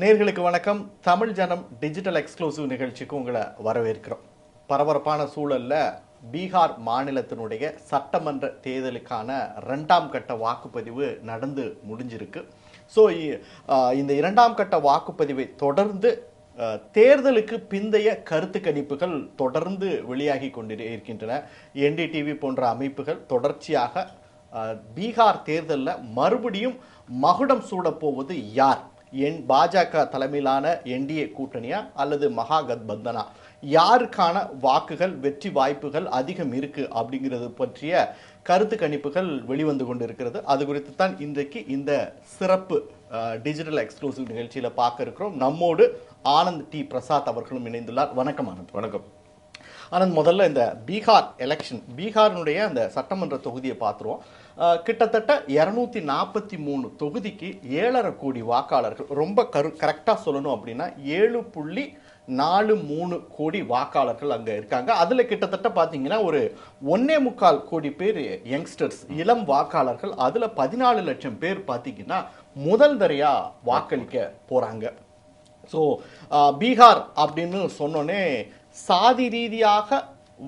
நேர்களுக்கு வணக்கம். தமிழ் ஜனம் டிஜிட்டல் எக்ஸ்க்ளூசிவ் நிகழ்ச்சிக்கு உங்களை வரவேற்கிறோம். பரபரப்பான சூழலில் பீகார் மாநிலத்தினுடைய சட்டமன்ற தேர்தலுக்கான ரெண்டாம் கட்ட வாக்குப்பதிவு நடந்து முடிஞ்சிருக்கு. ஸோ இந்த இரண்டாம் கட்ட வாக்குப்பதிவை தொடர்ந்து தேர்தலுக்கு பிந்தைய கருத்து கணிப்புகள் தொடர்ந்து வெளியாகி கொண்டு இருக்கின்றன. என்டிடிவி போன்ற அமைப்புகள் தொடர்ச்சியாக பீகார் தேர்தலில் மறுபடியும் மகுடம் சூடப்போவது யார்? என் பாஜக தலைமையிலான என்டிஏ கூட்டணியா அல்லது மகா கத்பந்தனா யாருக்கான வாக்குகள் வெற்றி வாய்ப்புகள் அதிகம் இருக்கு அப்படிங்கிறது பற்றிய கருத்து கணிப்புகள் வெளிவந்து கொண்டிருக்கிறது. அது குறித்து தான் இன்றைக்கு இந்த சிறப்பு டிஜிட்டல் எக்ஸ்க்ளூசிவ் நிகழ்ச்சியில பார்க்க இருக்கிறோம். நம்மோடு ஆனந்த் டி பிரசாத் அவர்களும் இணைந்துள்ளார். வணக்கம் ஆனந்த். வணக்கம். ஆனந்த் முதல்ல இந்த பீகார் எலெக்ஷன் பீகாரினுடைய அந்த சட்டமன்ற தொகுதியை பார்த்துருவோம். கிட்டத்தட்ட இரநூத்தி நாற்பத்தி மூணு தொகுதிக்கு ஏழரை கோடி வாக்காளர்கள். ரொம்ப கரு கரெக்டாக சொல்லணும் அப்படின்னா ஏழு புள்ளி நாலு மூணு கோடி வாக்காளர்கள் அங்கே இருக்காங்க. அதில் கிட்டத்தட்ட பார்த்தீங்கன்னா ஒரு ஒன்னே முக்கால் கோடி பேர் யங்ஸ்டர்ஸ் இளம் வாக்காளர்கள். அதில் பதினாலு லட்சம் பேர் பார்த்தீங்கன்னா முதல் தரையாக வாக்களிக்க போகிறாங்க ஸோ பீகார் அப்படின்னு சொன்னோன்னே சாதி ரீதியாக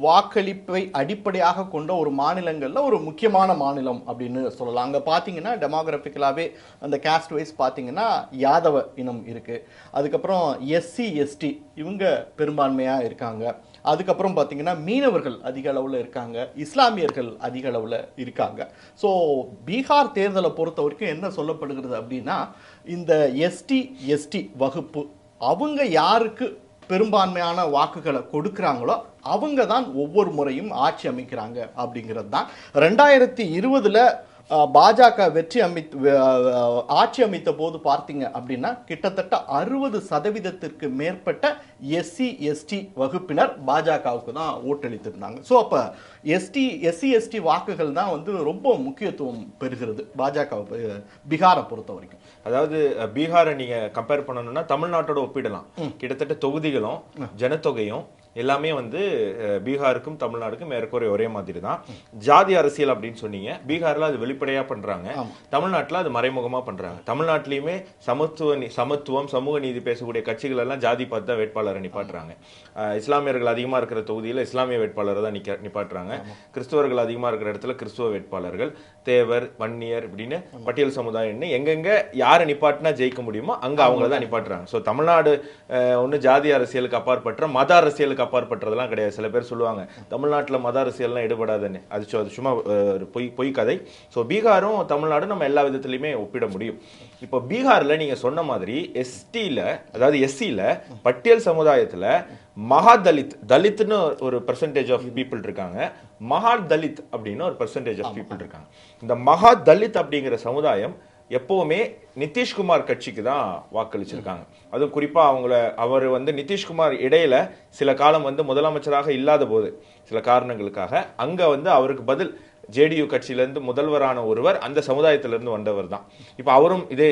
வாக்களிப்பை அடிப்படையாக கொண்ட ஒரு மாநிலங்களில் ஒரு முக்கியமான மாநிலம் அப்படின்னு சொல்லலாம். அங்கே பார்த்தீங்கன்னா டெமோகிராஃபிக்கலாகவே அந்த காஸ்ட் வைஸ் பார்த்தீங்கன்னா யாதவ இனம் இருக்குது அதுக்கப்புறம் எஸ்சி எஸ்டி இவங்க பெரும்பான்மையாக இருக்காங்க. அதுக்கப்புறம் பார்த்தீங்கன்னா மீனவர்கள் அதிக அளவில் இருக்காங்க. இஸ்லாமியர்கள் அதிக அளவில் இருக்காங்க. ஸோ பீகார் தேர்தலை பொறுத்த வரைக்கும் என்ன சொல்லப்படுகிறது அப்படின்னா இந்த எஸ்டி எஸ்டி வகுப்பு அவங்க யாருக்கு பெரும்பான்மையான வாக்குகளை கொடுக்குறாங்களோ அவங்க தான் ஒவ்வொரு முறையும் ஆட்சி அமைக்கிறாங்க அப்படிங்கிறது தான் ரெண்டாயிரத்தி இருபதுல பாஜக வெற்றி அமைத்து அஹ், ஆட்சி அமைத்த போது பார்த்தீங்க அப்படின்னா கிட்டத்தட்ட அறுபது சதவீதத்திற்கு மேற்பட்ட எஸ்சி எஸ்டி வகுப்பினர் பாஜகவுக்கு தான் ஓட்டளித்திருந்தாங்க. ஸோ அப்போ எஸ்டி எஸ்சி எஸ்டி வாக்குகள் தான் வந்து ரொம்ப முக்கியத்துவம் பெறுகிறது பாஜக பீகாரை பொறுத்த வரைக்கும். அதாவது பீகாரை நீங்க கம்பேர் பண்ணணும்னா தமிழ்நாட்டோட ஒப்பிடலாம். கிட்டத்தட்ட தொகுதிகளும் ஜனத்தொகையும் எல்லாமே வந்து பீகாருக்கும் தமிழ்நாடுக்கும் ஏறக்குறைய ஒரே மாதிரி தான் ஜாதி அரசியல் அப்படின்னு சொன்னீங்க. பீகார்ல அது வெளிப்படையா பண்றாங்க. தமிழ்நாட்டுல அது மறைமுகமா பண்றாங்க. தமிழ்நாட்டிலயுமே சமத்துவ நீ- சமத்துவம் சமூக நீதி பேசக்கூடிய கட்சிகள் எல்லாம் ஜாதி பார்த்து தான் வேட்பாளரை நிப்பாட்டுறாங்க. இஸ்லாமியர்கள் அதிகமா இருக்கிற தொகுதியில இஸ்லாமிய வேட்பாளரை தான் நிக்க நிப்பாட்டுறாங்க. கிறிஸ்தவர்கள் அதிகமா இருக்கிற இடத்துல கிறிஸ்துவ வேட்பாளர்கள் தேவர் வன்னியர் இப்படின்னு பட்டியல் சமுதாயம்னு எங்கெங்க யாரை நிப்பாட்டினா ஜெயிக்க முடியுமோ அங்க அவங்கள தான் நிப்பாட்டுறாங்க. ஸோ தமிழ்நாடு ஒண்ணு ஜாதி அரசியலுக்கு அப்பாற்பட்ட மத அரசியலுக்கு அப்பாற்பட்டதெல்லாம் கிடையாது. சில பேர் சொல்லுவாங்க தமிழ்நாட்டுல மத அரசியல்லாம் ஈடுபடாதுன்னு. அது அது சும்மா ஒரு பொய் பொய் கதை. ஸோ பீகாரும் தமிழ்நாடும் நம்ம எல்லா விதத்துலையுமே ஒப்பிட முடியும். இப்போ பீகார்ல நீங்க சொன்ன மாதிரி எஸ்டில அதாவது எஸ்சில பட்டியல் சமுதாயத்துல மகா தலித் தலித்னு ஒரு பெர்சன்டேஜ் ஆஃப் பீப்புள் இருக்காங்க. மகா தலித் அப்படின்னு ஒரு பெர்சன்டேஜ் ஆஃப் பீப்புள் இருக்காங்க. இந்த மகா தலித் அப்படிங்கிற சமுதாயம் எப்பவுமே நிதிஷ்குமார் கட்சிக்கு தான் வாக்களிச்சிருக்காங்க. அதுவும் குறிப்பாக அவங்கள அவர் வந்து நிதிஷ்குமார் இடையில சில காலம் வந்து முதலமைச்சராக இல்லாத போது சில காரணங்களுக்காக அங்கே வந்து அவருக்கு பதில் ஜேடியு கட்சியிலேருந்து முதல்வரான ஒருவர் அந்த சமுதாயத்திலிருந்து வந்தவர் தான் இப்போ அவரும் இதே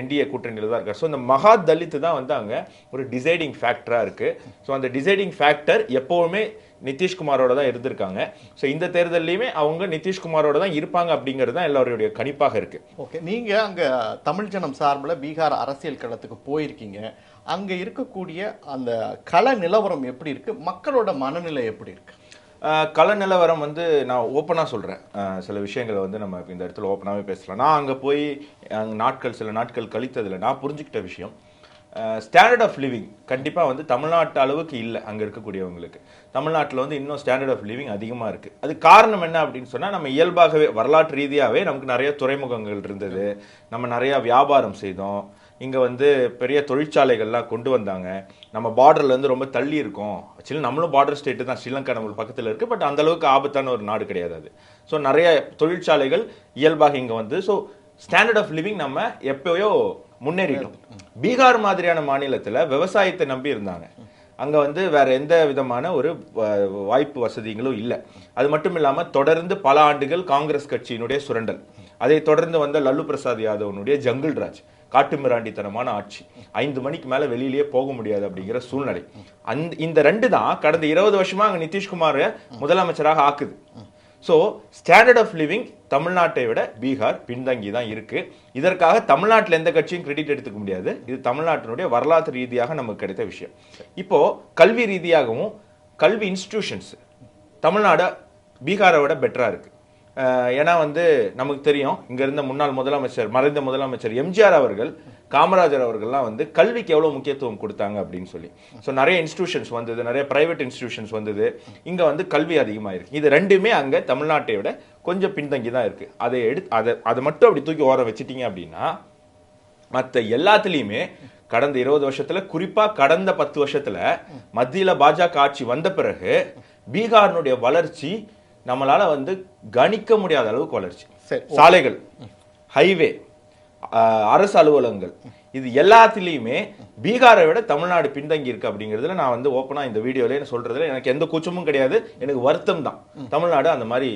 என்டிஏ கூட்டணியில் தான் இருக்கார். ஸோ இந்த மகா தலித்து தான் வந்து அங்கே ஒரு டிசைடிங் ஃபேக்டராக இருக்குது ஸோ அந்த டிசைடிங் ஃபேக்டர் எப்போவுமே நிதிஷ்குமாரோட தான் இருந்திருக்காங்க. ஸோ இந்த தேர்தல்லையுமே அவங்க நிதிஷ்குமாரோட தான் இருப்பாங்க அப்படிங்கிறது தான் எல்லாருடைய கணிப்பாக இருக்கு. ஓகே நீங்க அங்க தமிழ் ஜனம் சார்பில் பீகார் அரசியல் களத்துக்கு போயிருக்கீங்க. அங்க இருக்கக்கூடிய அந்த கள நிலவரம் எப்படி இருக்கு? மக்களோட மனநிலை எப்படி இருக்கு? கல கள நிலவரம் வந்து நான் ஓப்பனாக சொல்கிறேன் சில விஷயங்களை வந்து நம்ம இந்த இடத்துல ஓப்பனாகவே பேசலாம். நான் அங்கே போய் அங்கே நாட்கள் சில நாட்கள் கழித்ததில் நான் புரிஞ்சுக்கிட்ட விஷயம். ஸ்டாண்டர்ட் ஆஃப் லிவிங் கண்டிப்பாக வந்து தமிழ்நாட்டு அளவுக்கு இல்லை அங்கே இருக்கக்கூடியவங்களுக்கு. தமிழ்நாட்டில் வந்து இன்னும் ஸ்டாண்டர்ட் ஆஃப் லிவிங் அதிகமாக இருக்குது அது காரணம் என்ன அப்படின்னு சொன்னால் நம்ம இயல்பாகவே வரலாற்று ரீதியாகவே நமக்கு நிறைய துறைமுகங்கள் இருந்தது. நம்ம நிறையா வியாபாரம் செய்தோம். இங்கே வந்து பெரிய தொழிற்சாலைகள்லாம் கொண்டு வந்தாங்க. நம்ம பார்டர்லேருந்து ரொம்ப தள்ளி இருக்கோம். ஆக்சுவலி நம்மளும் பார்டர் ஸ்டேட்டு தான். ஸ்ரீலங்கா நம்ம பக்கத்தில் இருக்குது பட் அந்த அளவுக்கு ஆபத்தான ஒரு நாடு கிடையாது அது. ஸோ நிறைய தொழிற்சாலைகள் இயல்பாக இங்கே வந்து ஸோ ஸ்டாண்டர்ட் ஆஃப் லிவிங் நம்ம எப்பயோ முன்னேறிட்டோம். பீகார் மாதிரியான மாநிலத்தில் விவசாயத்தை நம்பி இருந்தாங்க. அங்கே வந்து வேற எந்த விதமான ஒரு வ- வாய்ப்பு வசதிகளும் இல்லை. அது மட்டும் இல்லாமல் தொடர்ந்து பல ஆண்டுகள் காங்கிரஸ் கட்சியினுடைய சுரண்டல். அதை தொடர்ந்து வந்த லல்லு பிரசாத் யாதவனுடைய ஜங்கிள் ராஜ் காட்டுமிராண்டித்தனமான ஆட்சி. ஐந்து மணிக்கு மேல வெளியிலேயே போக முடியாது அப்படிங்கிற சூழ்நிலை. அந்த இந்த ரெண்டு தான் கடந்த இருபது வருஷமா அங்க நிதிஷ்குமார் முதலமைச்சராக ஆக்குது. ஸோ ஸ்டாண்டர்ட் ஆஃப் லிவிங் தமிழ்நாட்டை விட பீகார் பின்தங்கி தான் இருக்கு. இதற்காக தமிழ்நாட்டில் எந்த கட்சியும் கிரெடிட் எடுத்துக்க முடியாது. இது தமிழ்நாட்டினுடைய வரலாற்று ரீதியாக நமக்கு கிடைத்த விஷயம். இப்போ கல்வி ரீதியாகவும் கல்வி இன்ஸ்டிடியூஷன்ஸ் தமிழ்நாடு பீகாரை விட பெட்டராக இருக்குது ஏன்னா வந்து நமக்கு தெரியும் இங்க இருந்த முன்னாள் முதலமைச்சர் மறைந்த முதலமைச்சர் எம்ஜிஆர் அவர்கள் காமராஜர் அவர்கள்லாம் வந்து கல்விக்கு எவ்வளோ முக்கியத்துவம் கொடுத்தாங்க அப்படின்னு சொல்லி. ஸோ நிறைய இன்ஸ்டிடியூஷன்ஸ் வந்தது நிறைய ப்ரைவேட் இன்ஸ்டிடியூஷன்ஸ் வந்தது. இங்கே வந்து கல்வி அதிகமாக இருக்குது இது ரெண்டுமே அங்கே தமிழ்நாட்டை விட கொஞ்சம் பின்தங்கி தான் இருக்குது அதை எடுத்து அதை அதை மட்டும் அப்படி தூக்கி ஓர வச்சுட்டீங்க அப்படின்னா மற்ற எல்லாத்துலேயுமே கடந்த இருபது வருஷத்துல குறிப்பா கடந்த பத்து வருஷத்துல மத்தியில பாஜக ஆட்சி வந்த பிறகு பீகாரினுடைய வளர்ச்சி நம்மளால வந்து கணிக்க முடியாத அளவுக்கு வளர்ச்சி. சாலைகள் ஹைவே அரசு அலுவலகங்கள் இது எல்லாத்துலேயுமே பீகாரை விட தமிழ்நாடு பின்தங்கி இருக்கு அப்படிங்கிறதுல நான் வந்து ஓப்பனா இந்த வீடியோல சொல்றதுல எனக்கு எந்த கூச்சமும் கிடையாது. எனக்கு வருத்தம் தான். தமிழ்நாடு அந்த மாதிரி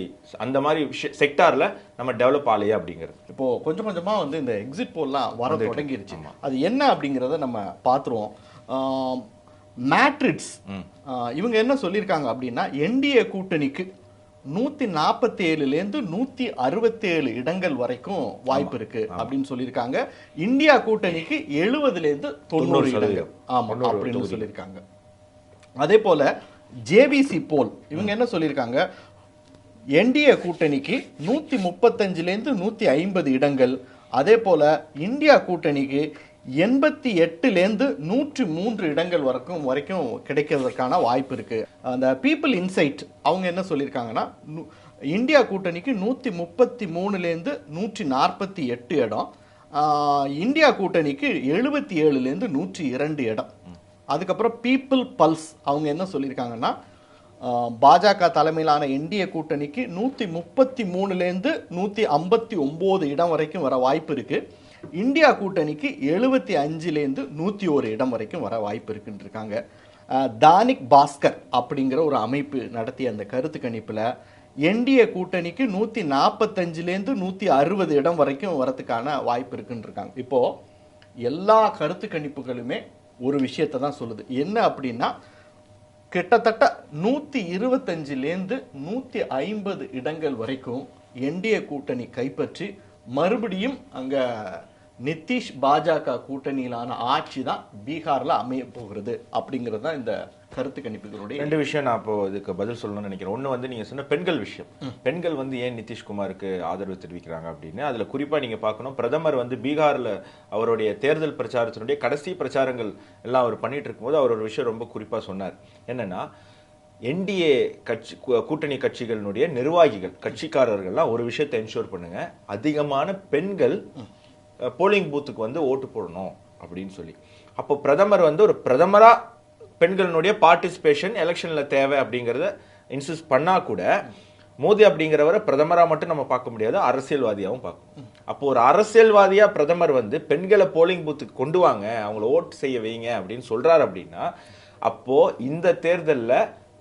அந்த மாதிரி செக்டார்ல நம்ம டெவலப் ஆலையே அப்படிங்கிறது. இப்போ கொஞ்சம் கொஞ்சமா வந்து இந்த எக்ஸிட் போல்லாம் வர தொடங்கிருச்சு. அது என்ன அப்படிங்கறத நம்ம பார்த்துருவோம். மேட்ரிட்ஸ் இவங்க என்ன சொல்லியிருக்காங்க அப்படின்னா என்டிஏ கூட்டணிக்கு நூத்தி நாற்பத்தி ஏழுலேருந்து நூத்தி அறுபத்தி ஏழு இடங்கள் வரைக்கும் வாய்ப்பு இருக்கு அப்படின்னு சொல்லியிருக்காங்க. இந்தியா கூட்டணிக்கு எழுபதுலேருந்து தொண்ணூறு இடங்கள். ஆமா தொண்ணூறு அப்படின்னு. சொல்லியிருக்காங்க. அதே போல ஜேபிசி போல் இவங்க என்ன சொல்லியிருக்காங்க? என்டிஏ கூட்டணிக்கு நூத்தி முப்பத்தஞ்சுலேருந்து நூத்தி ஐம்பது இடங்கள். அதே போல இந்தியா கூட்டணிக்கு எண்பத்தி எட்டுலேருந்து நூற்றி மூன்று இடங்கள் வரைக்கும் வரைக்கும் கிடைக்கிறதுக்கான வாய்ப்பு இருக்குது அந்த பீப்புள் இன்சைட் அவங்க என்ன சொல்லியிருக்காங்கன்னா இந்தியா கூட்டணிக்கு நூற்றி முப்பத்தி மூணுலேருந்து நூற்றி நாற்பத்தி எட்டு இடம். இந்தியா கூட்டணிக்கு எழுபத்தி ஏழுலேருந்து நூற்றி இரண்டு இடம். அதுக்கப்புறம் பீப்புள் பல்ஸ் அவங்க என்ன சொல்லியிருக்காங்கன்னா பாஜக தலைமையிலான என்டிஏ கூட்டணிக்கு நூற்றி முப்பத்தி மூணுலேருந்து நூற்றி ஐம்பத்தி ஒம்பது இடம் வரைக்கும் வர வாய்ப்பு இருக்குது இந்தியா கூட்டணிக்கு எழுபத்தி அஞ்சுலேருந்து நூற்றி ஒரு இடம் வரைக்கும் வர வாய்ப்பு இருக்குன்னு இருக்காங்க தானிக் பாஸ்கர் அப்படிங்கிற ஒரு அமைப்பு நடத்திய அந்த கருத்து கணிப்பில் என்டிஏ கூட்டணிக்கு நூற்றி நாற்பத்தஞ்சுலேருந்து நூற்றி அறுபது இடம் வரைக்கும் வரத்துக்கான வாய்ப்பு இருக்குன்னு இருக்காங்க இப்போது எல்லா கருத்து கணிப்புகளுமே ஒரு விஷயத்தை தான் சொல்லுது. என்ன அப்படின்னா கிட்டத்தட்ட நூற்றி இருபத்தஞ்சிலேருந்து நூற்றி ஐம்பது இடங்கள் வரைக்கும் என்டிஏ கூட்டணி கைப்பற்றி மறுபடியும் அங்கே நிதிஷ் பாஜக கூட்டணியிலான ஆட்சி தான் பீகார்ல அமைய போகிறது அப்படிங்கிறது தான் இந்த கருத்து கணிப்புகளுடைய ரெண்டு விஷயம் நான் இப்போ இதுக்கு பதில் சொல்லணும்னு நினைக்கிறேன். ஒண்ணு வந்து நீங்க சொன்ன பெண்கள் விஷயம். பெண்கள் வந்து ஏன் நிதிஷ்குமாருக்கு ஆதரவு தெரிவிக்கிறாங்க அப்படின்னு? அதுல குறிப்பா நீங்க பார்க்கணும் பிரதமர் வந்து பீகார்ல அவருடைய தேர்தல் பிரச்சாரத்தினுடைய கடைசி பிரச்சாரங்கள் எல்லாம் அவர் பண்ணிட்டு இருக்கும்போது அவர் ஒரு விஷயம் ரொம்ப குறிப்பா சொன்னார். என்னன்னா என்டிஏ கட்சி கூட்டணி கட்சிகளினுடைய நிர்வாகிகள் கட்சிக்காரர்கள்லாம் ஒரு விஷயத்தை என்ஷூர் பண்ணுங்க. அதிகமான பெண்கள் போலிங் பூத்துக்கு வந்து ஓட்டு போடணும் அப்படின்னு சொல்லி. அப்போ பிரதமர் வந்து ஒரு பிரதமராக பெண்களினுடைய பார்ட்டிசிபேஷன் எலெக்ஷனில் தேவை அப்படிங்கிறத இன்சிஸ்ட் பண்ணால் கூட மோடி அப்படிங்கிறவரை பிரதமராக மட்டும் நம்ம பார்க்க முடியாது அரசியல்வாதியாகவும் பார்க்கணும். அப்போ ஒரு அரசியல்வாதியாக பிரதமர் வந்து பெண்களை போலிங் பூத்துக்கு கொண்டு வாங்க அவங்கள ஓட்டு செய்ய வைங்க அப்படின்னு சொல்கிறார் அப்படின்னா அப்போது இந்த தேர்தலில்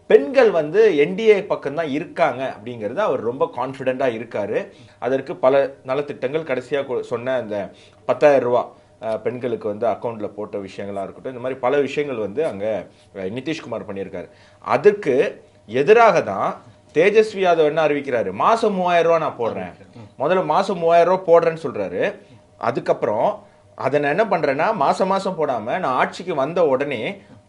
பெண்கள் வந்து என்டிஏ பக்கம் தான் இருக்காங்க அப்படிங்கிறது அவர் ரொம்ப கான்ஃபிடெண்ட்டாக இருக்காரு. அதற்கு பல நலத்திட்டங்கள் கடைசியாக சொன்ன அந்த பத்தாயிரம் ரூபா பெண்களுக்கு வந்து அக்கௌண்ட்ல போட்ட விஷயங்களாக இருக்கட்டும் இந்த மாதிரி பல விஷயங்கள் வந்து அங்கே நிதிஷ்குமார் பண்ணியிருக்காரு. அதுக்கு எதிராக தான் தேஜஸ்வி யாதவ் என்ன அறிவிக்கிறாரு? மாதம் மூவாயிரம் ரூபா நான் போடுறேன். முதல்ல மாதம் மூவாயிரம் ரூபா போடுறேன்னு சொல்றாரு. அதுக்கப்புறம் அதை நான் என்ன பண்றேன்னா மாசம் மாசம் போடாம நான் ஆட்சிக்கு வந்த உடனே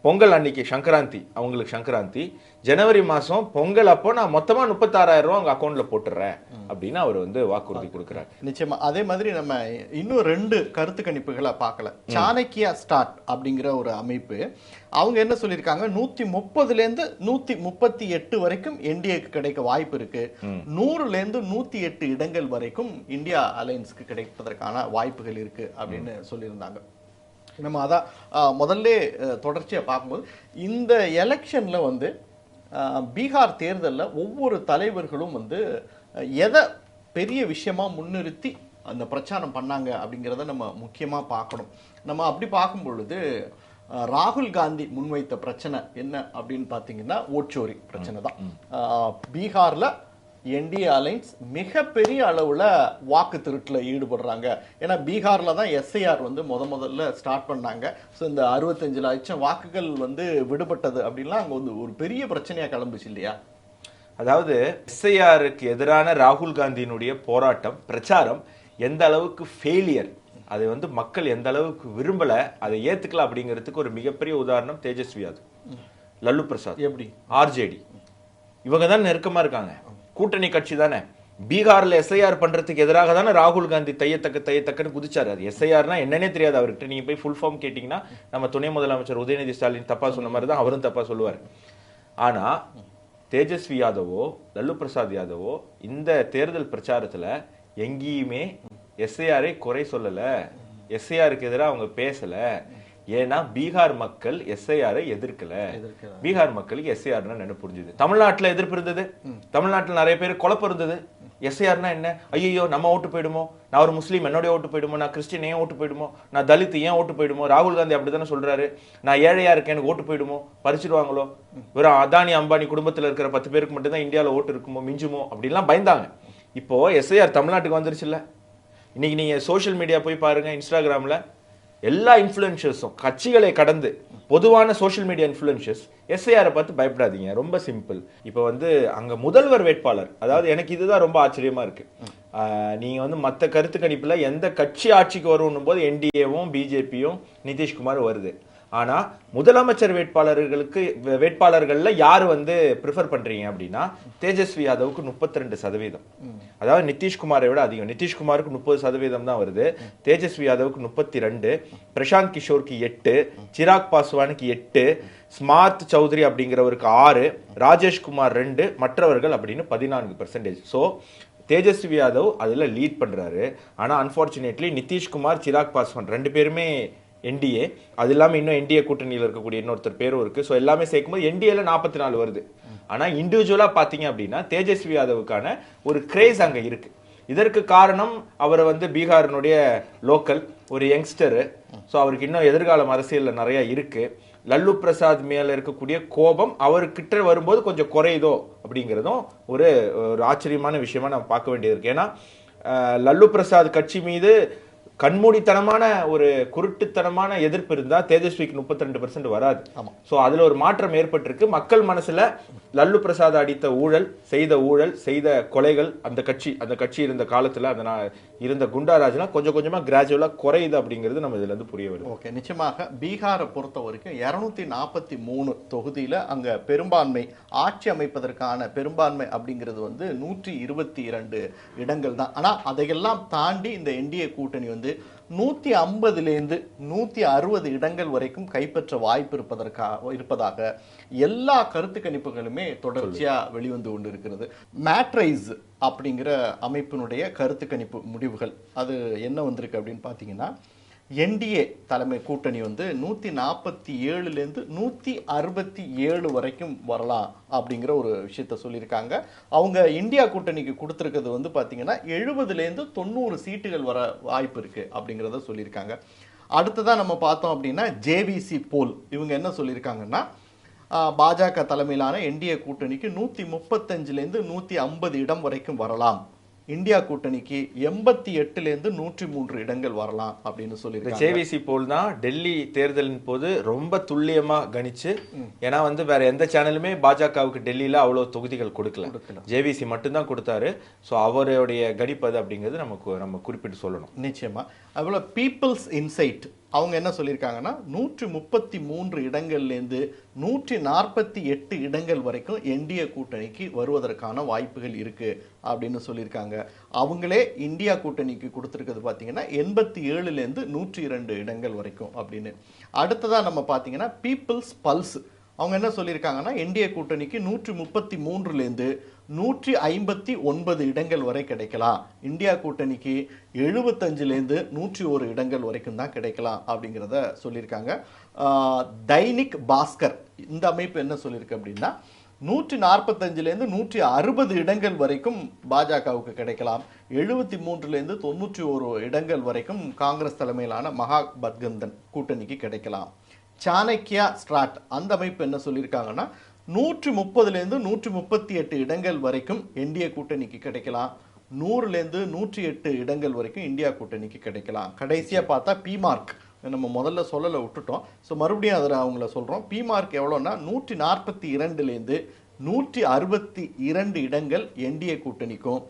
பொங்கல் அன்னைக்கு சங்கராந்தி அவங்களுக்கு சங்கராந்தி. ஜனவரி மாசம் பொங்கல் அப்போ நான் மொத்தமா முப்பத்தாறாயிரம் ரூபாய் உங்க அக்கௌண்ட்ல போட்டுறேன் அப்படின்னு அவர் வந்து வாக்குறுதி கொடுக்குறாரு. நிச்சயமா. அதே மாதிரி நம்ம இன்னும் ரெண்டு கருத்து கணிப்புகளை பார்க்கல. சாணக்கியா ஸ்டார்ட் அப்படிங்கிற ஒரு அமைப்பு. அவங்க என்ன சொல்லியிருக்காங்க? நூத்தி முப்பதுல இருந்து நூத்தி முப்பத்தி எட்டு வரைக்கும் என்டிஏக்கு கிடைக்க வாய்ப்பு இருக்கு. நூறுல இருந்து நூத்தி எட்டு இடங்கள் வரைக்கும் இந்தியா அலையன்ஸ்க்கு கிடைப்பதற்கான வாய்ப்புகள் இருக்கு அப்படின்னு சொல்லியிருந்தாங்க. நம்ம அதான் முதல்ல அஹ், தொடர்ச்சியா பார்க்கும்போது இந்த எலெக்ஷன்ல வந்து பீகார் தேர்தல்ல ஒவ்வொரு தலைவர்களும் வந்து எதை பெரிய விஷயமா முன்னிறுத்தி அந்த பிரச்சாரம் பண்ணாங்க அப்படிங்கிறத நம்ம முக்கியமா பார்க்கணும். நம்ம அப்படி பார்க்கும் பொழுது ராகுல் காந்தி முன்வைத்த பிரச்சனை என்ன அப்படின்னு பார்த்தீங்கன்னா ஓட்சோரி பிரச்சனை தான். பீகார்ல என்டிஏ அலைன்ஸ் மிகப்பெரிய அளவுல வாக்கு திருட்டுல ஈடுபடுறாங்க. ஏன்னா பீகார்ல தான் எஸ்ஐஆர் வந்து முத முதல்ல ஸ்டார்ட் பண்ணாங்க. ஸோ இந்த அறுபத்தஞ்சு லட்சம் வாக்குகள் வந்து விடுபட்டது அப்படின்லாம் அங்க வந்து ஒரு பெரிய பிரச்சனையா கிளம்புச்சு இல்லையா? அதாவது எஸ்ஐஆருக்கு எதிரான ராகுல் காந்தியினுடைய போராட்டம் பிரச்சாரம் எந்த அளவுக்கு ஃபெயிலியர் அதை வந்து மக்கள் எந்த அளவுக்கு விரும்பல அதை ஏத்துக்கல அப்படிங்கிறதுக்கு ஒரு மிகப்பெரிய உதாரணம் தேஜஸ்வி யாதவ் லல்லு பிரசாத். எப்படி? ஆர்ஜேடி இவங்க தான் நெருக்கமா இருக்காங்க. கூட்டணி கட்சி தானே. பீகாரில் எஸ்ஐஆர் பண்ணுறதுக்கு எதிராக தானே ராகுல் காந்தி தையத்தக்க தையத்தக்கன்னு குதிச்சார். அது எஸ்ஐஆர்னா என்னன்னே தெரியாது அவர்கிட்ட. நீங்கள் போய் ஃபுல் ஃபார்ம் கேட்டிங்கன்னா நம்ம துணை முதலமைச்சர் உதயநிதி ஸ்டாலின் தப்பாக சொன்ன மாதிரி தான் அவரும் தப்பாக சொல்லுவார். ஆனால் தேஜஸ்வி யாதவோ லல்லு பிரசாத் யாதவோ இந்த தேர்தல் பிரச்சாரத்தில் எங்கேயுமே எஸ்ஐஆரை குறை சொல்லலை. எஸ்ஐஆருக்கு எதிராக அவங்க பேசலை. ஏன்னா பீகார் மக்கள் எஸ்ஐஆரை எதிர்க்கல. பீகார் மக்களுக்கு எஸ்ஐஆர்னா என்ன புரிஞ்சுது? தமிழ்நாட்டுல எதிர்ப்பு இருந்தது. தமிழ்நாட்டுல நிறைய பேர் குழப்பம் இருந்தது. எஸ்ஐஆர்னா என்ன? ஐயோ நம்ம ஓட்டு போயிடுமோ? நான் ஒரு முஸ்லீம் என்னுடைய ஓட்டு போயிடுமோ? நான் கிறிஸ்டின் ஏன் ஓட்டு போயிடுமோ? நான் தலித் ஏன் ஓட்டு போயிடுமோ? ராகுல் காந்தி அப்படித்தானே சொல்றாரு. நான் ஏழையா இருக்கேன் எனக்கு ஓட்டு போயிடுமோ? பறிச்சிடுவாங்களோ வெறும் அதானி அம்பானி குடும்பத்துல இருக்கிற பத்து பேருக்கு மட்டும்தான் இந்தியால ஓட்டு இருக்குமோ மிஞ்சுமோ? அப்படிலாம் பயந்தாங்க. இப்போ எஸ்ஐஆர் தமிழ்நாட்டுக்கு வந்துருச்சுல்ல. இன்னைக்கு நீங்க சோஷியல் மீடியா போய் பாருங்க இன்ஸ்டாகிராம்ல எல்லா இன்ஃப்ளூயன்ஷர்ஸும் கட்சிகளை கடந்து பொதுவான சோஷியல் மீடியா இன்ஃப்ளூயன்ஷர்ஸ் எஸ்ஐஆரை பார்த்து பயப்படாதீங்க. ரொம்ப சிம்பிள் இப்போ வந்து அங்கே முதல்வர் வேட்பாளர் அதாவது எனக்கு இதுதான் ரொம்ப ஆச்சரியமாக இருக்குது நீங்கள் வந்து மற்ற கருத்து கணிப்பில் எந்த கட்சி ஆட்சிக்கு வரும்னும் போது என்டிஏவும் பிஜேபியும் நிதிஷ்குமார் வருது. ஆனா முதலமைச்சர் வேட்பாளர்களுக்கு வே- வேட்பாளர்கள்ல யார் வந்து ப்ரிஃபர் பண்றீங்க அப்படின்னா தேஜஸ்வி யாதவுக்கு 32% சதவீதம். அதாவது நிதிஷ்குமாரை விட அதிகம். நிதிஷ்குமாருக்கு முப்பது சதவீதம் தான் வருது. தேஜஸ்வி யாதவுக்கு முப்பத்தி ரெண்டு பிரசாந்த் கிஷோருக்கு எட்டு சிராக் பாஸ்வானுக்கு எட்டு ஸ்மார்த் சௌத்ரி அப்படிங்கிறவருக்கு ஆறு ராஜேஷ்குமார் ரெண்டு மற்றவர்கள் அப்படின்னு பதினான்கு பெர்சன்டேஜ் ஸோ தேஜஸ்வி யாதவ் அதில் லீட் பண்ணுறாரு ஆனால் அன்பார்ச்சுனேட்லி நிதிஷ்குமார் சிராக் பாஸ்வான் ரெண்டு பேருமே என்டிஏ அது இல்லாமல் இன்னும் என்டிஏ கூட்டணியில் இருக்கக்கூடிய இன்னொருத்தர் பேரும் இருக்குது ஸோ எல்லாமே சேர்க்கும்போது என்டிஏல நாற்பத்தி நாலு வருது. ஆனால் இண்டிவிஜுவலாக பார்த்தீங்க அப்படின்னா தேஜஸ்வி யாதவுக்கான ஒரு கிரேஸ் அங்கே இருக்கு. இதற்கு காரணம் அவர் வந்து பீகாரினுடைய லோக்கல் ஒரு யங்ஸ்டரு ஸோ அவருக்கு இன்னும் எதிர்காலம் அரசியலில் நிறைய இருக்கு. லல்லு பிரசாத் மேல இருக்கக்கூடிய கோபம் அவர்கிட்ட வரும்போது கொஞ்சம் குறையுதோ அப்படிங்கிறதும் ஒரு ஒரு ஆச்சரியமான விஷயமா நம்ம பார்க்க வேண்டியது இருக்கு. ஏன்னா லல்லு பிரசாத் கட்சி மீது கண்மூடித்தனமான ஒரு குருட்டுத்தனமான எதிர்ப்பு இருந்தா தேஜஸ்விக்கு 32% ரெண்டு பர்சன்ட் வராது சோ அதுல ஒரு மாற்றம் ஏற்பட்டிருக்கு. மக்கள் மனசுல லல்லு பிரசாத் அடித்த ஊழல் செய்த ஊழல் செய்த கொலைகள் அந்த கட்சி அந்த கட்சி இருந்த காலத்துல அந்த நா- இருந்த குண்டாராஜ்லாம் கொஞ்சம் கொஞ்சமா கிராஜுவலா குறையுது அப்படிங்கிறது நம்ம இதுல இருந்து புரிய வருது. ஓகே நிச்சயமாக பீகாரை பொறுத்த வரைக்கும் இருநூத்தி நாற்பத்தி மூணு தொகுதியில அங்க பெரும்பான்மை ஆட்சி அமைப்பதற்கான பெரும்பான்மை அப்படிங்கிறது வந்து நூற்றி இருபத்தி இரண்டு இடங்கள் தான் ஆனா அதையெல்லாம் தாண்டி இந்த என்டிஏ கூட்டணி வந்து நூத்தி ஐம்பதுலேருந்து நூத்தி அறுபது இடங்கள் வரைக்கும் கைப்பற்ற வாய்ப்பு இருப்பதற்காக இருப்பதாக எல்லா கருத்து கணிப்புகளுமே தொடர்ச்சியா வெளிவந்து கொண்டு இருக்கிறது மேட்ரைஸ் அப்படிங்கிற அமைப்பினுடைய கருத்து கணிப்பு முடிவுகள் அது என்ன வந்திருக்கு அப்படின்னு பார்த்தீங்கன்னா என்டிஏ தலைமை கூட்டணி வந்து நூற்றி நாற்பத்தி ஏழுலேருந்து நூற்றி அறுபத்தி ஏழு வரைக்கும் வரலாம் அப்படிங்கிற ஒரு விஷயத்த சொல்லியிருக்காங்க. அவங்க இந்தியா கூட்டணிக்கு கொடுத்துருக்கிறது வந்து பார்த்திங்கன்னா எழுபதுலேருந்து தொண்ணூறு சீட்டுகள் வர வாய்ப்பு இருக்குது அப்படிங்கிறத சொல்லியிருக்காங்க. அடுத்ததாக நம்ம பார்த்தோம் அப்படின்னா ஜேவிசி போல். இவங்க என்ன சொல்லியிருக்காங்கன்னா பாஜக தலைமையிலான என்டிஏ கூட்டணிக்கு நூற்றி முப்பத்தஞ்சுலேருந்து நூற்றி ஐம்பது இடம் வரைக்கும் வரலாம். இந்தியா கூட்டணிக்கு எண்பத்தி எட்டுலேருந்து நூற்றி மூன்று இடங்கள் வரலாம் அப்படின்னு சொல்லியிருக்காங்க. ஜேவிசி போல் தான் டெல்லி தேர்தலின் போது ரொம்ப துல்லியமா கணிச்சு ஏன்னா வந்து வேற எந்த சேனலுமே பாஜகவுக்கு டெல்லியில அவ்வளவு தொகுதிகள் கொடுக்கல. ஜேவிசி மட்டும்தான் கொடுத்தாரு. சோ அவருடைய கணிப்பு அது அப்படிங்கிறது நமக்கு நம்ம குறிப்பிட்டு சொல்லணும். நிச்சயமா. அதுபோல பீப்புள்ஸ் இன்சைட் அவங்க என்ன சொல்லியிருக்காங்கன்னா நூற்றி முப்பத்தி மூன்று இடங்கள்லேருந்து நூற்றி நாற்பத்தி எட்டு இடங்கள் வரைக்கும் என்டிஏ கூட்டணிக்கு வருவதற்கான வாய்ப்புகள் இருக்குது அப்படின்னு சொல்லியிருக்காங்க. அவங்களே இந்தியா கூட்டணிக்கு கொடுத்துருக்கிறது பார்த்தீங்கன்னா எண்பத்தி ஏழுலேருந்து நூற்றி இரண்டு இடங்கள் வரைக்கும் அப்படின்னு. அடுத்ததாக நம்ம பார்த்தீங்கன்னா பீப்புள்ஸ் பல்ஸ். அவங்க என்ன சொல்லியிருக்காங்கன்னா என்டிஏ கூட்டணிக்கு நூற்றி முப்பத்தி மூன்றுலேருந்து நூற்றி ஐம்பத்தி ஒன்பது இடங்கள் வரை கிடைக்கலாம். இந்தியா கூட்டணிக்கு எழுபத்தஞ்சிலேருந்து நூற்றி ஒரு இடங்கள் வரைக்கும் தான் கிடைக்கலாம் அப்படிங்கிறத சொல்லியிருக்காங்க. தைனிக் பாஸ்கர் இந்த அமைப்பு என்ன சொல்லியிருக்கு அப்படின்னா நூற்றி நாற்பத்தஞ்சிலேருந்து நூற்றி அறுபது இடங்கள் வரைக்கும் பாஜகவுக்கு கிடைக்கலாம். எழுபத்தி மூன்றுலேருந்து தொண்ணூற்றி ஒரு இடங்கள் வரைக்கும் காங்கிரஸ் தலைமையிலான மகா பத்கந்தன் கூட்டணிக்கு கிடைக்கலாம். சாணக்கியா ஸ்ட்ராட் அந்த அமைப்பு என்ன சொல்லியிருக்காங்கன்னா நூற்றி முப்பதுலேருந்து நூற்றி முப்பத்தி எட்டு இடங்கள் வரைக்கும் என்டிஏ கூட்டணிக்கு கிடைக்கலாம். நூறுலேருந்து நூற்றி எட்டு இடங்கள் வரைக்கும் இந்தியா கூட்டணிக்கு கிடைக்கலாம். கடைசியாக பார்த்தா பிமார்க் நம்ம முதல்ல சொல்லலை விட்டுட்டோம். ஸோ மறுபடியும் அதில் அவங்கள சொல்கிறோம் பிமார்க் எவ்வளோன்னா நூற்றி நாற்பத்தி இரண்டுலேருந்து நூற்றி அறுபத்தி இரண்டு இடங்கள் என்டிஏ கூட்டணிக்கும்.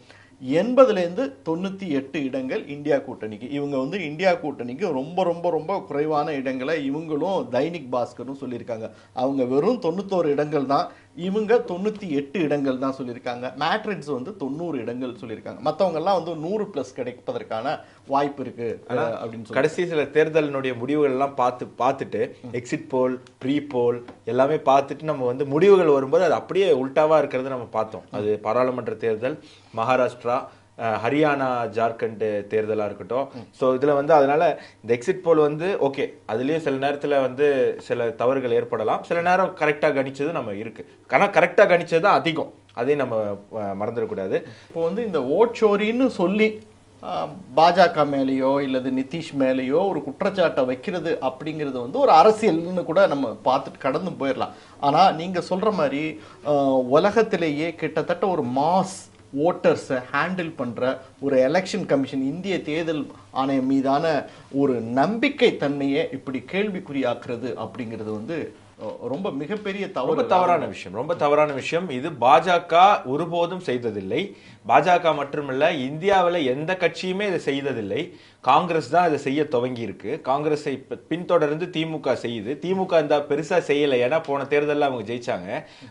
எண்பதுலேருந்து தொண்ணூற்றி எட்டு இடங்கள் இந்தியா கூட்டணிக்கு. இவங்க வந்து இந்தியா கூட்டணிக்கு ரொம்ப ரொம்ப ரொம்ப குறைவான இடங்களை இவங்களும் தைனிக் பாஸ்கரும் சொல்லியிருக்காங்க. அவங்க வெறும் தொண்ணூத்தோரு இடங்கள் தான் இவங்க தொண்ணூற்றி எட்டு இடங்கள் தான் சொல்லியிருக்காங்க. மேட்ரிட்ஸ் வந்து தொண்ணூறு இடங்கள் சொல்லியிருக்காங்க. மற்றவங்கெல்லாம் வந்து நூறு ப்ளஸ் கிடைப்பதற்கான வாய்ப்பு இருக்கு அப்படின்னு கடைசி சில தேர்தலினுடைய முடிவுகள் எல்லாம் பார்த்து பார்த்துட்டு எக்ஸிட் போல் ப்ரீ போல் எல்லாமே பார்த்துட்டு நம்ம வந்து முடிவுகள் வரும்போது அது அப்படியே உல்டாவா இருக்கிறது நம்ம பார்த்தோம். அது பாராளுமன்ற தேர்தல் மகாராஷ்டிரா ஹரியானா ஜார்க்கண்ட் தேர்தலா இருக்கட்டும். ஸோ இதுல வந்து அதனால இந்த எக்ஸிட் போல் வந்து ஓகே அதுலயும் சில நேரத்துல வந்து சில தவறுகள் ஏற்படலாம். சில நேரம் கரெக்டா கணிச்சது நம்ம இருக்கு. ஆனா கரெக்டா கணிச்சது தான் அதிகம். அதையும் நம்ம மறந்துடக்கூடாது. இப்போ வந்து இந்த ஓட்சோரின்னு சொல்லி பாஜக மேலேயோ இல்லது நிதிஷ் மேலேயோ ஒரு குற்றச்சாட்டை வைக்கிறது அப்படிங்கிறது வந்து ஒரு அரசியல்னு கூட நம்ம பார்த்துட்டு கடந்து போயிடலாம். ஆனா நீங்க சொல்ற மாதிரி உலகத்திலேயே கிட்டத்தட்ட ஒரு மாஸ் ஓட்டர்ஸை ஹேண்டில் பண்ணுற ஒரு எலெக்ஷன் கமிஷன் இந்திய தேர்தல் ஆணையம் மீதான ஒரு நம்பிக்கை தன்மையை இப்படி கேள்விக்குறியாக்குறது அப்படிங்கிறது வந்து ரொம்ப மிகப்பெரிய தவறு தவறான விஷயம் ரொம்ப தவறான விஷயம். இது பாஜக ஒருபோதும் செய்ததில்லை. பாஜக மட்டுமல்ல இந்தியாவில் எந்த கட்சியுமே இதை செய்ததில்லை. காங்கிரஸ் தான் இதை செய்ய துவங்கி இருக்கு காங்கிரஸை பின்தொடர்ந்து திமுக செய்யுது. திமுக இந்த பெருசா செய்யலை. ஏன்னா போன தேர்தலில் அவங்க ஜெயிச்சாங்க.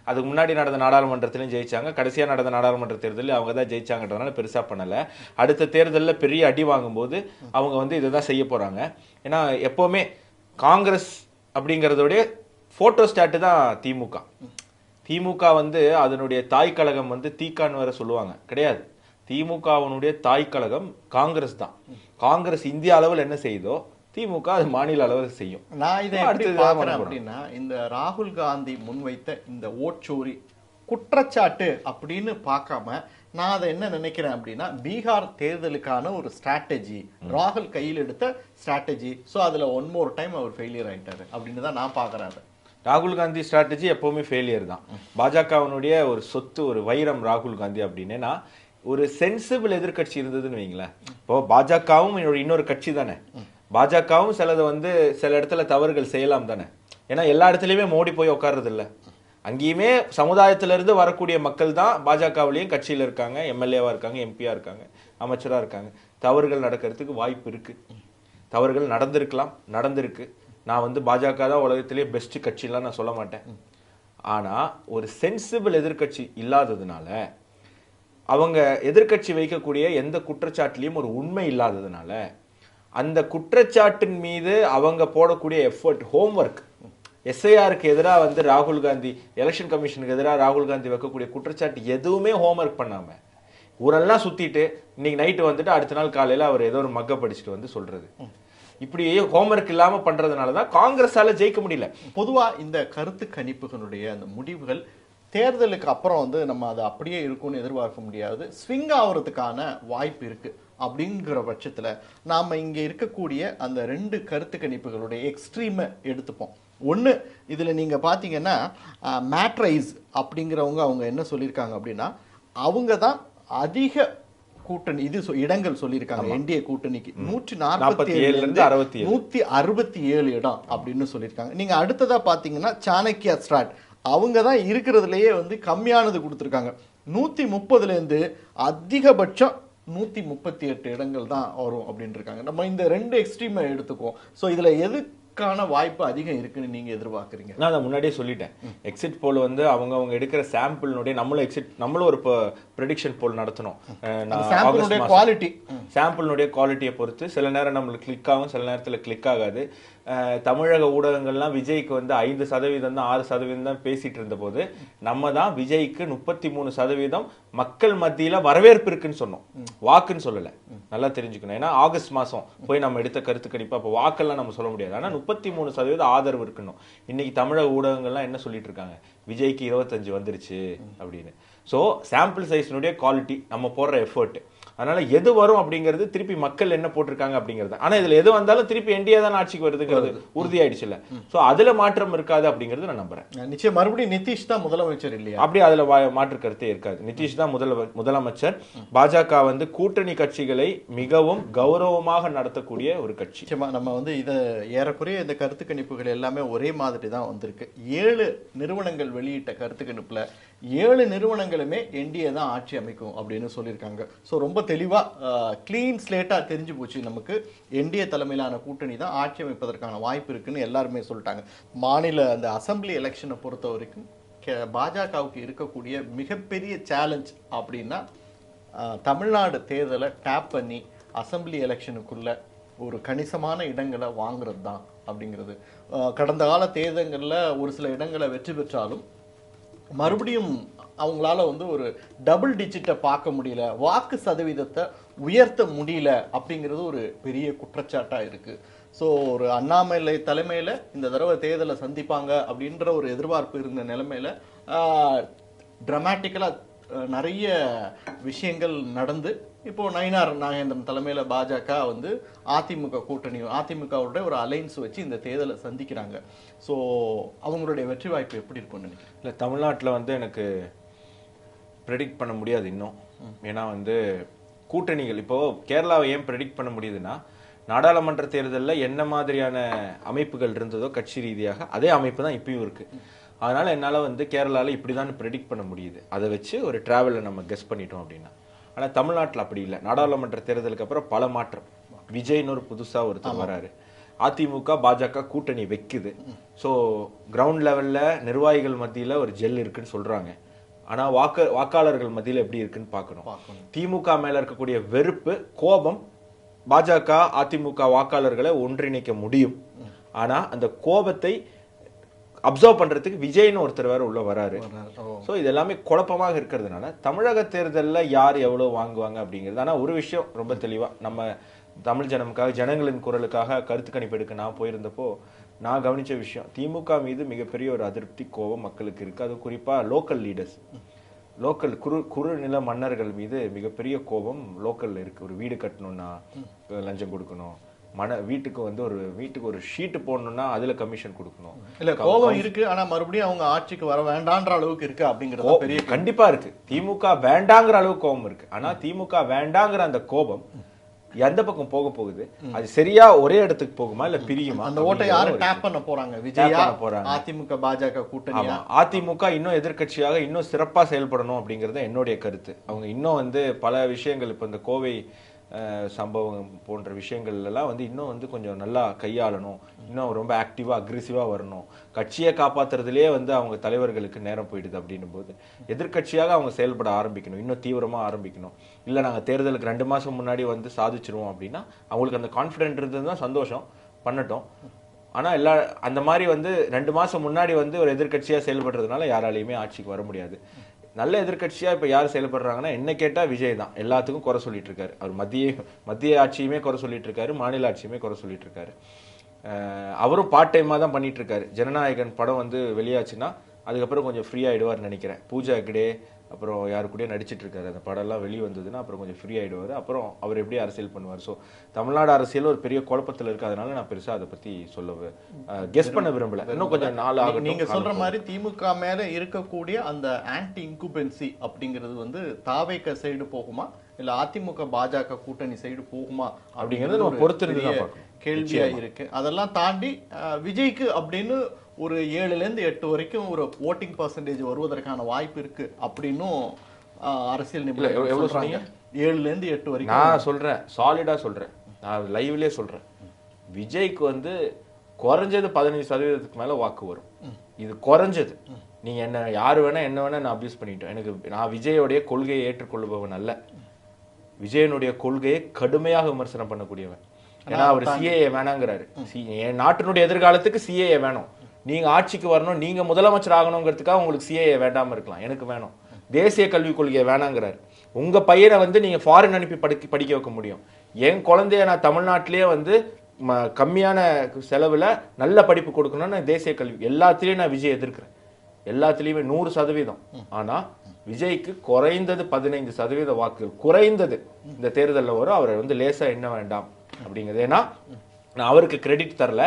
அதுக்கு முன்னாடி நடந்த நாடாளுமன்றத்திலும் ஜெயிச்சாங்க. கடைசியா நடந்த நாடாளுமன்ற தேர்தலில் அவங்க தான் ஜெயிச்சாங்கன்றதுனால பெருசா பண்ணல. அடுத்த தேர்தலில் பெரிய அடி வாங்கும்போது அவங்க வந்து இதை தான் செய்ய போறாங்க. ஏன்னா எப்பவுமே காங்கிரஸ் அப்படிங்கிறதோடைய போட்டோ ஸ்டாட்டு தான் திமுக. திமுக வந்து அதனுடைய தாய் கழகம் வந்து தீக்கான்னு வேற சொல்லுவாங்க. கிடையாது. திமுகவினுடைய தாய் கழகம் காங்கிரஸ் தான். காங்கிரஸ் இந்திய அளவில் என்ன செய்யுதோ திமுக அது மாநில அளவில் செய்யும். நான் இதை பார்க்கறேன் அப்படின்னா இந்த ராகுல் காந்தி முன்வைத்த இந்த ஓட்சோரி குற்றச்சாட்டு அப்படின்னு பார்க்காம நான் அதை என்ன நினைக்கிறேன் அப்படின்னா பீகார் தேர்தலுக்கான ஒரு ஸ்ட்ராட்டஜி ராகுல் கையில் எடுத்த ஸ்ட்ராட்டஜி ஸோ அதுல ஒன் மோர் டைம் அவர் ஃபெயிலியர் ஆயிட்டாரு அப்படின்னு தான் நான் பார்க்கறேன் அதை. ராகுல் காந்தி ஸ்ட்ராட்டஜி எப்போவுமே ஃபெயிலியர் தான். பாஜகவினுடைய ஒரு சொத்து ஒரு வைரம் ராகுல் காந்தி அப்படின்னா. ஒரு சென்சிபிள் எதிர்க்கட்சி இருந்ததுன்னு வைங்களேன். இப்போ பாஜகவும் என்னோட இன்னொரு கட்சி தானே. பாஜகவும் சிலது வந்து சில இடத்துல தவறுகள் செய்யலாம் தானே. ஏன்னா எல்லா இடத்துலையுமே மோடி போய் உட்கார்றது அங்கேயுமே சமுதாயத்திலிருந்து வரக்கூடிய மக்கள் தான் பாஜகவிலையும் கட்சியில் இருக்காங்க. எம்எல்ஏவாக இருக்காங்க எம்பியாக இருக்காங்க அமைச்சராக இருக்காங்க. தவறுகள் நடக்கிறதுக்கு வாய்ப்பு இருக்குது தவறுகள் நடந்திருக்கலாம் நடந்திருக்கு. நான் வந்து பாஜக தான் உலகத்திலேயே பெஸ்ட் கட்சிலாம் நான் சொல்ல மாட்டேன். ஆனால் ஒரு சென்சிபிள் எதிர்க்கட்சி இல்லாததுனால அவங்க எதிர்க்கட்சி வைக்கக்கூடிய எந்த குற்றச்சாட்டுலேயும் ஒரு உண்மை இல்லாததுனால அந்த குற்றச்சாட்டின் மீது அவங்க போடக்கூடிய எஃபர்ட் ஹோம்ஒர்க் எஸ்ஐஆருக்கு எதிராக வந்து ராகுல் காந்தி எலெக்ஷன் கமிஷனுக்கு எதிராக ராகுல் காந்தி வைக்கக்கூடிய குற்றச்சாட்டு எதுவுமே ஹோம்ஒர்க் பண்ணாமல் ஊரெல்லாம் சுற்றிட்டு இன்னைக்கு நைட்டு வந்துட்டு அடுத்த நாள் காலையில் அவர் ஏதோ ஒரு மக்க படிச்சுட்டு வந்து சொல்கிறது இப்படி ஹோம்ஒர்க் இல்லாமல் பண்ணுறதுனால தான் காங்கிரஸால் ஜெயிக்க முடியல. பொதுவாக இந்த கருத்து கணிப்புகளுடைய அந்த முடிவுகள் தேர்தலுக்கு அப்புறம் வந்து நம்ம அது அப்படியே இருக்கும்னு எதிர்பார்க்க முடியாது. ஸ்விங் ஆகுறதுக்கான வாய்ப்பு இருக்குது அப்படிங்கிற பட்சத்தில் நாம் இங்கே இருக்கக்கூடிய அந்த ரெண்டு கருத்து கணிப்புகளுடைய எக்ஸ்ட்ரீமை எடுத்துப்போம். ஒன்று இதில் நீங்கள் பார்த்தீங்கன்னா மேட்ரைஸ் அப்படிங்கிறவங்க அவங்க என்ன சொல்லியிருக்காங்க அப்படின்னா அவங்க தான் அதிக கூட்டணி இது இடங்கள் சொல்லியிருக்காங்க என்டிஏ கூட்டணிக்கு. நூற்றி நாற்பத்தி 47 ல இருந்து 67. நூத்தி அறுபத்தி ஏழு இடம் அப்படின்னு சொல்லியிருக்காங்க. நீங்க அடுத்ததா பாத்தீங்கன்னா சாணக்கியா ஸ்ட்ராட் அவங்க தான் இருக்கிறதுலயே வந்து கம்மியானது கொடுத்துருக்காங்க. நூத்தி முப்பதுல இருந்து அதிகபட்சம் நூத்தி முப்பத்தி எட்டு இடங்கள் தான் வரும் அப்படின்னு இருக்காங்க நம்ம இந்த ரெண்டு எக்ஸ்ட்ரீமை எடுத்துக்குவோம். சோ இதுல எதுக்கான வாய்ப்பு அதிகம் இருக்குன்னு நீங்க எதிர்பார்க்கறீங்க. நான் அதை முன்னாடியே சொல்லிட்டேன். எக்ஸிட் போல் வந்து அவங்க அவங்க எடுக்கிற சாம்பிள்னுடைய நம்மளும் எக்ஸிட் நம்மளும் ஒரு ப்ரெடிக்ஷன் போல் நடத்தணும். குவாலிட்டி சாம்பிளினுடைய குவாலிட்டியை பொறுத்து சில நேரம் நம்மளுக்கு கிளிக் ஆகும் சில நேரத்தில் கிளிக் ஆகாது. தமிழக ஊடகங்கள்லாம் விஜய்க்கு வந்து ஐந்து சதவீதம் தான் ஆறு சதவீதம் தான் பேசிட்டு இருந்த போது நம்ம தான் விஜய்க்கு முப்பத்தி மூணு சதவீதம் மக்கள் மத்தியில வரவேற்பு இருக்குன்னு சொன்னோம். வாக்குன்னு சொல்லல. நல்லா தெரிஞ்சுக்கணும். ஏன்னா ஆகஸ்ட் மாசம் போய் நம்ம எடுத்த கருத்து கணிப்பா அப்போ வாக்கெல்லாம் நம்ம சொல்ல முடியாது. ஆனா முப்பத்தி மூணு சதவீதம் ஆதரவு இருக்கணும் இன்னைக்கு தமிழக ஊடகங்கள்லாம் என்ன சொல்லிட்டு இருக்காங்க? விஜய்க்கு இருபத்தஞ்சு வந்துருச்சு அப்படின்னு. ஸோ சாம்பிள் சைஸ்னுடைய குவாலிட்டி நம்ம போடுற எஃபர்ட் அதனால எது வரும் அப்படிங்கிறது திருப்பி மக்கள் என்ன போட்டிருக்காங்க அப்படிங்கிறது. ஆனா இதுல எது வந்தாலும் திருப்பி என்டிஏ தான் ஆட்சிக்கு வருதுங்கிறது உறுதியாயிடுச்சுல்ல சோ அதுல மாற்றம் இருக்காது அப்படிங்கிறது நான் நம்புறேன். நிச்சயம். மறுபடியும் நிதிஷ் தான் முதலமைச்சர் இல்லையா? அப்படி அதுல மாற்று கருத்தே இருக்காது. நிதிஷ் தான் முதல முதலமைச்சர். பாஜக வந்து கூட்டணி கட்சிகளை மிகவும் கௌரவமாக நடத்தக்கூடிய ஒரு கட்சி. நிச்சயமா. நம்ம வந்து இதை ஏறக்குறைய இந்த கருத்து கணிப்புகள் எல்லாமே ஒரே மாதிரி தான் வந்திருக்கு. ஏழு நிறுவனங்கள் வெளியிட்ட கருத்து கணிப்புல ஏழு நிறுவனங்களுமே என்டிஏ தான் ஆட்சி அமைக்கும் அப்படின்னு சொல்லியிருக்காங்க. ஸோ ரொம்ப தெளிவாக க்ளீன் ஸ்லேட்டாக தெரிஞ்சு போச்சு நமக்கு. என்டிஏ தலைமையிலான கூட்டணி தான் ஆட்சி அமைப்பதற்கான வாய்ப்பு இருக்குன்னு எல்லாருமே சொல்லிட்டாங்க. மாநில அந்த அசெம்பிளி எலெக்ஷனை பொறுத்த வரைக்கும் கே- பாஜகவுக்கு இருக்கக்கூடிய மிகப்பெரிய சேலஞ்ச் அப்படின்னா தமிழ்நாடு தேர்தலை டேப் பண்ணி அசெம்பிளி எலெக்ஷனுக்குள்ள ஒரு கணிசமான இடங்களை வாங்குறது தான் அப்படிங்கிறது கடந்த கால தேர்தல்களில் ஒரு சில இடங்களை வெற்றி பெற்றாலும் மறுபடியும் அவங்களால வந்து ஒரு டபுள் டிஜிட்டை பார்க்க முடியல வாக்கு சதவீதத்தை உயர்த்த முடியல அப்படிங்கிறது ஒரு பெரிய குற்றச்சாட்டாக இருக்குது ஸோ ஒரு அண்ணாமலை தலைமையில் இந்த தடவை தேர்தலை சந்திப்பாங்க அப்படின்ற ஒரு எதிர்பார்ப்பு இருந்த நிலைமையில் ட்ரமாட்டிக்கலாக நிறைய விஷயங்கள் நடந்து இப்போ நயினார் நாகேந்திரன் தலைமையில பாஜக வந்து அதிமுக கூட்டணி அதிமுகவோட ஒரு அலைன்ஸ் வச்சு இந்த தேர்தலை சந்திக்கிறாங்க. ஸோ அவங்களுடைய வெற்றி வாய்ப்பு எப்படி இருக்கும்னு நினைக்கிறேன் இல்லை தமிழ்நாட்டில் வந்து எனக்கு ப்ரெடிக்ட் பண்ண முடியாது இன்னும். ஏன்னா வந்து கூட்டணிகள் இப்போ கேரளாவை ஏன் ப்ரெடிக்ட் பண்ண முடியுதுன்னா நாடாளுமன்ற தேர்தலில் என்ன மாதிரியான அமைப்புகள் இருந்ததோ கட்சி ரீதியாக அதே அமைப்பு தான் இப்பயும் இருக்கு. அதனால என்னால வந்து கேரளால இப்படிதான் ப்ரெடிக்ட் பண்ண முடியுது. அதை வச்சு ஒரு டிராவலை நம்ம கெஸ் பண்ணிட்டோம் அப்படின்னா. ஆனா தமிழ்நாட்டில் அப்படி இல்லை. நாடாளுமன்ற தேர்தலுக்கு அப்புறம் பல மாற்றம். விஜய்னு ஒரு புதுசா ஒருத்தர் வராரு. அதிமுக பாஜக கூட்டணி வைக்குது. ஸோ கிரவுண்ட் லெவல்ல நிர்வாகிகள் மத்தியில ஒரு ஜெல் இருக்குன்னு சொல்றாங்க. ஆனா வாக்கு வாக்காளர்கள் மத்தியில எப்படி இருக்குன்னு பார்க்கணும். திமுக மேல இருக்கக்கூடிய வெறுப்பு கோபம் பாஜக அதிமுக வாக்காளர்களை ஒன்றிணைக்க முடியும். ஆனா அந்த கோபத்தை அப்சர்வ் பண்றதுக்கு விஜய்னு ஒருத்தர் வேற உள்ள வராரு. ஸோ இது எல்லாமே குழப்பமாக இருக்கிறதுனால தமிழக தேர்தலில் யார் எவ்வளோ வாங்குவாங்க அப்படிங்கிறது ஆனால் ஒரு விஷயம் ரொம்ப தெளிவாக நம்ம தமிழ் ஜனமுக்காக ஜனங்களின் குரலுக்காக கருத்து கணிப்பு எடுக்க நான் போயிருந்தப்போ நான் கவனிச்ச விஷயம் திமுக மீது மிகப்பெரிய ஒரு அதிருப்தி கோபம் மக்களுக்கு இருக்கு. அது குறிப்பாக லோக்கல் லீடர்ஸ் லோக்கல் குறு குறு நில மன்னர்கள் மீது மிகப்பெரிய கோபம் லோக்கல்ல இருக்கு. ஒரு வீடு கட்டணும்னா லஞ்சம் கொடுக்கணும். மன வீட்டுக்கு வந்து ஒரு வீட்டுக்கு ஒரு ஷீட்டு போடணும்னா அதுல கமிஷன் கொடுக்கணும். இல்ல கோபம் இருக்கு ஆனா மறுபடியும் அவங்க ஆட்சிக்கு வர வேண்டான்ற அளவுக்கு இருக்கு அப்படிங்கறது பெரிய கண்டிப்பா இருக்கு. திமுக வேண்டாங்கிற அளவு கோபம் இருக்கு. ஆனா திமுக வேண்டாங்கிற அந்த கோபம் எந்த பக்கம் போக போகுது? அது சரியா ஒரே இடத்துக்கு போகுமா இல்ல பிரியுமா? அந்த ஓட்டை யாரு டேப் பண்ண போறாங்க? விஜயா பண்ண போறாங்க. அதிமுக பாஜக கூட்டணியா? ஆமா. அதிமுக இன்னும் எதிர்க்கட்சியாக இன்னும் சிறப்பா செயல்படணும் அப்படிங்கறது என்னுடைய கருத்து. அவங்க இன்னும் வந்து பல விஷயங்கள் இப்ப இந்த கோவை சம்பவம் போன்ற விஷயங்கள்லாம் வந்து இன்னும் வந்து கொஞ்சம் நல்லா கையாளணும். இன்னும் ரொம்ப ஆக்டிவாக அக்ரெசிவாக வரணும். கட்சியை காப்பாற்றுறதுலேயே வந்து அவங்க தலைவர்களுக்கு நேரம் போயிடுது அப்படின்னும் போது எதிர்க்கட்சியாக அவங்க செயல்பட ஆரம்பிக்கணும். இன்னும் தீவிரமாக ஆரம்பிக்கணும். இல்லை நாங்கள் தேர்தலுக்கு ரெண்டு மாதம் முன்னாடி வந்து சாதிச்சிருவோம் அப்படின்னா அவங்களுக்கு அந்த கான்ஃபிடென்ட் இருந்தது தான் சந்தோஷம். பண்ணட்டும். ஆனால் எல்லா அந்த மாதிரி வந்து ரெண்டு மாதம் முன்னாடி வந்து ஒரு எதிர்கட்சியாக செயல்படுறதுனால யாராலையுமே ஆட்சிக்கு வர முடியாது. நல்ல எதிர்கட்சியாக இப்போ யார் செயல்படுறாங்கன்னா என்ன கேட்டால் விஜய் தான். எல்லாத்துக்கும் குறை சொல்லிட்டு இருக்காரு. அவர் மத்திய மத்திய ஆட்சியுமே குறை சொல்லிட்டு இருக்காரு மாநில ஆட்சியுமே குறை சொல்லிட்டு இருக்காரு. அவரும் பார்ட் டைமாக தான் பண்ணிட்டு இருக்காரு. ஜனநாயகன் படம் வந்து வெளியாச்சுன்னா அதுக்கப்புறம் கொஞ்சம் ஃப்ரீ நினைக்கிறேன். பூஜா கிடே அப்புறம் யாரு கூடயே நடிச்சிட்டு இருக்காரு அந்த படம் எல்லாம் வெளியே வந்ததுன்னா அப்புறம் கொஞ்சம் ஃப்ரீ ஆயிடுவாரு. அப்புறம் அவர் எப்படி அரசியல் பண்ணுவார். ஸோ தமிழ்நாடு அரசியல் ஒரு பெரிய குழப்பத்துல இருக்கு. அதனால நான் பெருசா அதை பத்தி சொல்ல கெஸ் பண்ண விரும்பல. இன்னும் கொஞ்சம் நாள் ஆகட்டும். நீங்க சொல்ற மாதிரி திமுக மேல இருக்கக்கூடிய அந்த ஆன்டி இன்குபென்சி அப்படிங்கிறது வந்து தாவேக்க சைடு போகுமா? இல்ல அதிமுக பாஜக கூட்டணி சைடு போகுமா அப்படிங்கறது நம்ம பொறுத்திருந்து. கேள்வியா இருக்கு. அதெல்லாம் தாண்டி விஜய்க்கு அப்படின்னு ஒரு ஏழுல இருந்து எட்டு வரைக்கும் ஒரு ஓட்டிங் பர்சன்டேஜ் வருவதற்கான வாய்ப்பு இருக்கு அப்படின்னும் அரசியல் எவ்வளவு- நிபுணர்கள் எவ்வளவு சொல்றாங்க. ஏழுல இருந்து எட்டு வரைக்கும். நான் சொல்றேன் சாலிடா சொல்றேன். நான் லைவ்லயே சொல்றேன். விஜய்க்கு வந்து குறைஞ்சது பதினஞ்சு சதவீதத்துக்கு மேல வாக்கு வரும். இது குறைஞ்சது. நீங்க என்ன யாரு வேணா என்ன வேணா நான் அபியூஸ் பண்ணிட்டோம். எனக்கு நான் விஜயோடைய கொள்கையை ஏற்றுக்கொள்பவன் அல்ல. விஜயனுடைய கொள்கையை கடுமையாக விமர்சனம் பண்ணக்கூடியவன். ஏன்னா அவர் சிஏஏ வேணாங்கிறாரு. என் நாட்டினுடைய எதிர்காலத்துக்கு சிஏஏ வேணும். நீங்க ஆட்சிக்கு வரணும் நீங்க முதலமைச்சர் ஆகணுங்கிறதுக்காக உங்களுக்கு சிஏஏ வேண்டாம இருக்கலாம். எனக்கு வேணும். தேசிய கல்விக் கொள்கையை வேணாங்கிறாரு. உங்க பையனை வந்து நீங்க ஃபாரின் அனுப்பி படிக்க படிக்க வைக்க முடியும். என் குழந்தைய நான் தமிழ்நாட்டிலேயே வந்து கம்மியான செலவுல நல்ல படிப்பு கொடுக்கணும்னு தேசிய கல்வி எல்லாத்துலயும் நான் விஜய் எதிர்க்கிறேன். எல்லாத்துலயுமே நூறு சதவீதம். ஆனா விஜய்க்கு குறைந்தது பதினைந்து சதவீத வாக்குகள் குறைந்தது இந்த தேர்தலில் வரும் அவரை வந்து லேசாக எண்ண வேண்டாம் அப்படிங்கிறது. ஏன்னா நான் அவருக்கு கிரெடிட் தரல.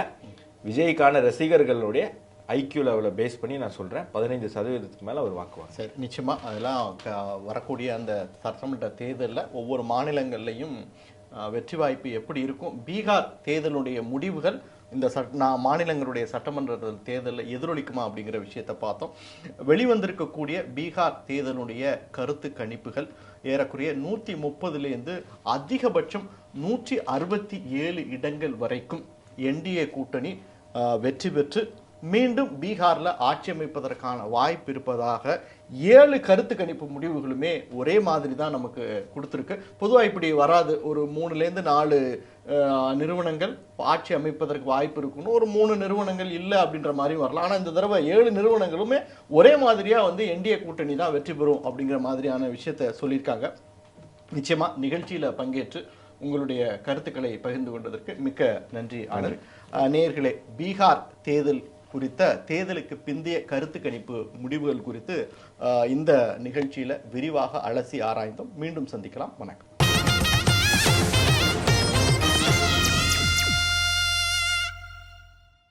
விஜய்க்கான ரசிகர்களுடைய ஐக்கியூ லெவலை பேஸ் பண்ணி நான் சொல்கிறேன் பதினைந்து சதவீதத்துக்கு மேலே அவர் வாக்குவாங்க சரி நிச்சயமாக அதெல்லாம் க- வரக்கூடிய அந்த சட்டமன்ற தேர்தலில் ஒவ்வொரு மாநிலங்கள்லையும் வெற்றி வாய்ப்பு எப்படி இருக்கும்? பீகார் தேர்தலுடைய முடிவுகள் இந்த சட் நான் மாநிலங்களுடைய சட்டமன்ற தேர்தலில் எதிரொலிக்குமா அப்படிங்கிற விஷயத்தை பார்த்தோம். வெளிவந்திருக்கக்கூடிய பீகார் தேர்தலுடைய கருத்து கணிப்புகள் ஏறக்குறைய நூற்றி முப்பதுலேருந்து அதிகபட்சம் நூற்றி அறுபத்தி ஏழு இடங்கள் வரைக்கும் என்டிஏ கூட்டணி வெற்றி பெற்று மீண்டும் பீகாரில் ஆட்சி அமைப்பதற்கான வாய்ப்பு இருப்பதாக ஏழு கருத்து கணிப்பு முடிவுகளுமே ஒரே மாதிரி தான் நமக்கு கொடுத்துருக்கு. பொதுவாக இப்படி வராது. ஒரு மூணுலேருந்து நாலு நிறுவனங்கள் ஆட்சி அமைப்பதற்கு வாய்ப்பு இருக்குன்னு ஒரு மூணு நிறுவனங்கள் இல்லை அப்படின்ற மாதிரி வரலாம். ஆனால் இந்த தடவை ஏழு நிறுவனங்களுமே ஒரே மாதிரியா வந்து என்டிஏ கூட்டணி தான் வெற்றி பெறும் அப்படிங்கிற மாதிரியான விஷயத்த சொல்லியிருக்காங்க. நிச்சயமா நிகழ்ச்சியில பங்கேற்று உங்களுடைய கருத்துக்களை பகிர்ந்து கொண்டதற்கு மிக்க நன்றி ஆனந்த். அஹ், நேயர்களே பீகார் தேர்தல் குறித்த தேர்தலுக்கு பிந்தைய கருத்து கணிப்பு முடிவுகள் குறித்து இந்த நிகழ்ச்சியில் விரிவாக அலசி ஆராய்ந்தோம். மீண்டும் சந்திக்கலாம். வணக்கம்.